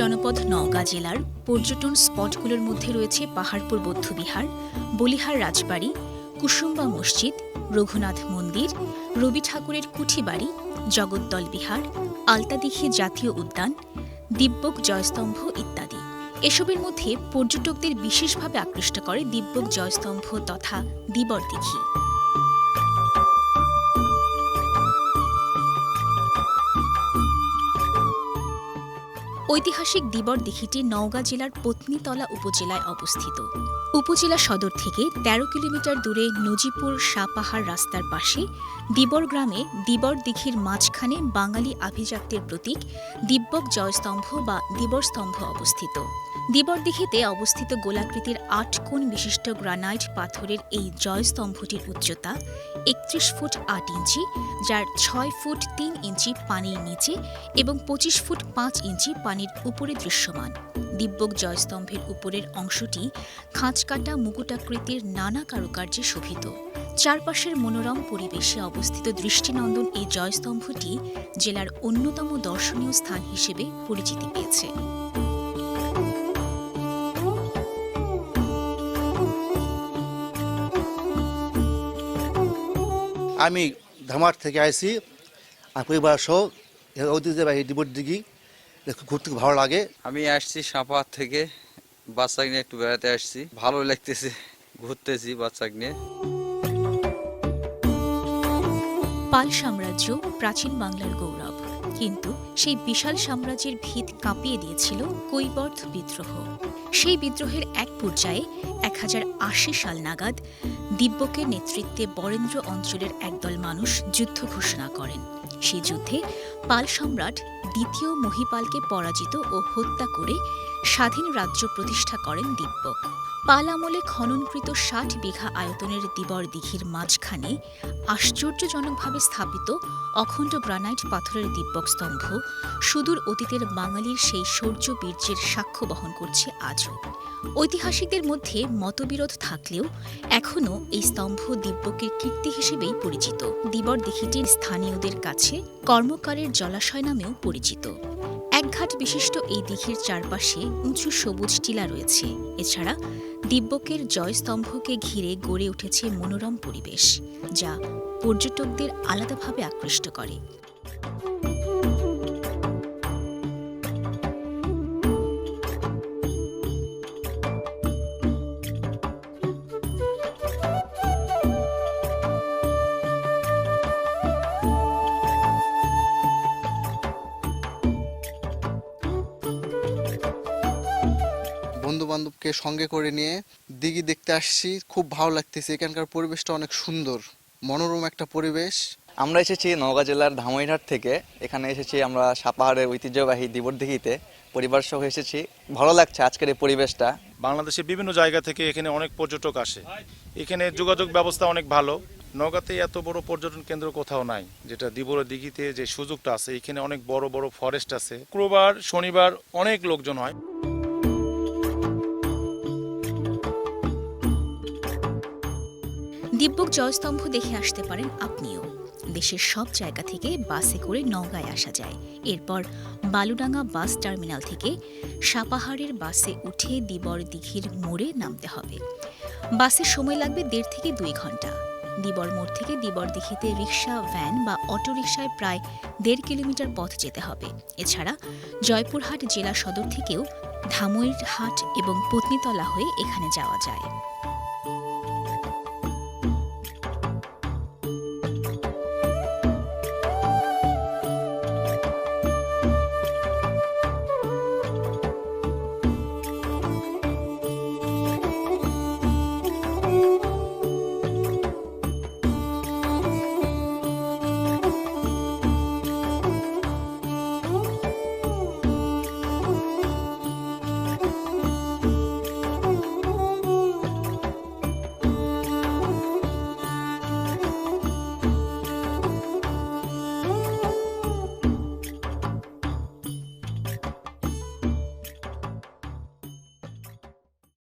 জনপদ নওগাঁ জেলার পর্যটন স্পটগুলোর মধ্যে রয়েছে পাহাড়পুর বৌদ্ধবিহার বলিহার রাজবাড়ি, কুসুম্বা মসজিদ, রঘুনাথ মন্দির, রবি ঠাকুরের কুঠিবাড়ি জগদ্দল বিহার, আলতাদিঘি জাতীয় উদ্যান, দিব্যক জয়স্তম্ভ ইত্যাদি। এসবের মধ্যে পর্যটকদের বিশেষভাবে আকৃষ্ট করে দিব্যক জয়স্তম্ভ তথা দিবর দিঘি। ঐতিহাসিক দিবর দিঘিটি নওগাঁ জেলার পত্নীতলা উপজেলায় অবস্থিত। উপজেলা সদর থেকে ১৩ কিলোমিটার দূরে নজিপুর সাপাহার রাস্তার পাশে দিবর গ্রামে দিবর দিঘির মাঝখানে বাঙালি আভিজাত্যের প্রতীক দিব্যক জয়স্তম্ভ বা দিবর স্তম্ভ অবস্থিত। দিবর দিঘিতে অবস্থিত গোলাকৃতির আট কোণ বিশিষ্ট গ্রানাইট পাথরের এই জয়স্তম্ভটির উচ্চতা একত্রিশ ফুট আট ইঞ্চি, যার ছয় ফুট তিন ইঞ্চি পানির নিচে এবং পঁচিশ ফুট পাঁচ ইঞ্চি পানির উপরে দৃশ্যমান। দিব্যক জয়স্তম্ভের উপরের অংশটি খাঁচকাটা মুকুটাকৃতির নানা কারুকার্যে শোভিত। চারপাশের মনোরম পরিবেশে অবস্থিত দৃষ্টিনন্দন এই জয়স্তম্ভটি জেলার অন্যতম দর্শনীয় স্থান হিসেবে পরিচিতি পেয়েছে। আমি ধামার থেকে আসি আর পরিবার সহ ঐতিহ্যবাহী ডিবোর দিঘি। ঘুরতে খুব ভালো লাগে। আমি আসছি সাপাহার থেকে। বাচ্চা নিয়ে একটু বেড়াতে আসছি। ভালো লাগতেছে। ঘুরতেছি বাচ্চা নিয়ে। পাল সাম্রাজ্য প্রাচীন বাংলার গৌরব। কিন্তু সেই বিশাল সাম্রাজ্যের ভিত কাঁপিয়ে দিয়েছিল কৈবর্ত বিদ্রোহ। সেই বিদ্রোহের এক পর্যায়ে এক হাজার আশি সাল নাগাদ দিব্যকের নেতৃত্বে বরেন্দ্র অঞ্চলের একদল মানুষ যুদ্ধ ঘোষণা করেন। সেই যুদ্ধে পাল সম্রাট দ্বিতীয় মহিপালকে পরাজিত ও হত্যা করে স্বাধীন রাজ্য প্রতিষ্ঠা করেন দিব্যক পাল আমলে খননকৃত ষাট বিঘা আয়তনের দিবর দিঘির মাঝখানে আশ্চর্যজনকভাবে স্থাপিত অখণ্ড গ্রানাইট পাথরের দিব্যক স্তম্ভ, সুদূর অতীতের বাঙালির সেই শৌর্য বীর্যের সাক্ষ্য বহন করছে আজও। ঐতিহাসিকদের মধ্যে মতবিরোধ থাকলেও এখনও এই স্তম্ভ দিব্যকের কীর্তি হিসেবেই পরিচিত। দিবর দিঘিটির স্থানীয়দের কাছে কর্মকারের জলাশয় নামেও পরিচিত। একঘাট বিশিষ্ট এই দিঘির চারপাশে উঁচু সবুজ টিলা রয়েছে। এছাড়া দিব্যকের জয়স্তম্ভকে ঘিরে গড়ে উঠেছে মনোরম পরিবেশ, যা পর্যটকদের আলাদাভাবে আকৃষ্ট করে। বন্ধু বান্ধবকে সঙ্গে করে নিয়ে দিঘি দেখতে আসছি। খুব ভালো লাগতেছে। এখানকার পরিবেশটা অনেক সুন্দর মনোরম একটা পরিবেশ। আমরা এসেছি নওগাঁ জেলার ধামইরহাট থেকে। এখানে এসেছি আমরা সাপাহারের ঐতিহ্যবাহী দিবরদিঘিতে পরিবার সহ এসেছি। ভালো লাগছে আজকের এই পরিবেশটা। বাংলাদেশের বিভিন্ন জায়গা থেকে এখানে অনেক পর্যটক আসে। এখানে যোগাযোগ ব্যবস্থা অনেক ভালো। নগাতে এত বড় পর্যটন কেন্দ্র কোথাও নাই যেটা দিবর দিঘিতে যে সুযোগটা আছে। এখানে অনেক বড় বড় ফরেস্ট আছে। শুক্রবার শনিবার অনেক লোকজন হয়। দিব্যক জয়স্তম্ভ দেখে আসতে পারেন আপনিও। দেশের সব জায়গা থেকে বাসে করে নওগাঁয় আসা যায়। এরপর বালুডাঙ্গা বাস টার্মিনাল থেকে সাপাহারের বাসে উঠে দিবর দিঘির মোড়ে নামতে হবে। বাসে সময় লাগবে দেড় থেকে দুই ঘণ্টা। দিবর মোড় থেকে দিবর দিঘিতে রিক্সা ভ্যান বা অটোরিকশায় প্রায় দেড় কিলোমিটার পথ যেতে হবে। এছাড়া জয়পুরহাট জেলা সদর থেকেও ধামইরহাট এবং পত্নীতলা হয়ে এখানে যাওয়া যায়।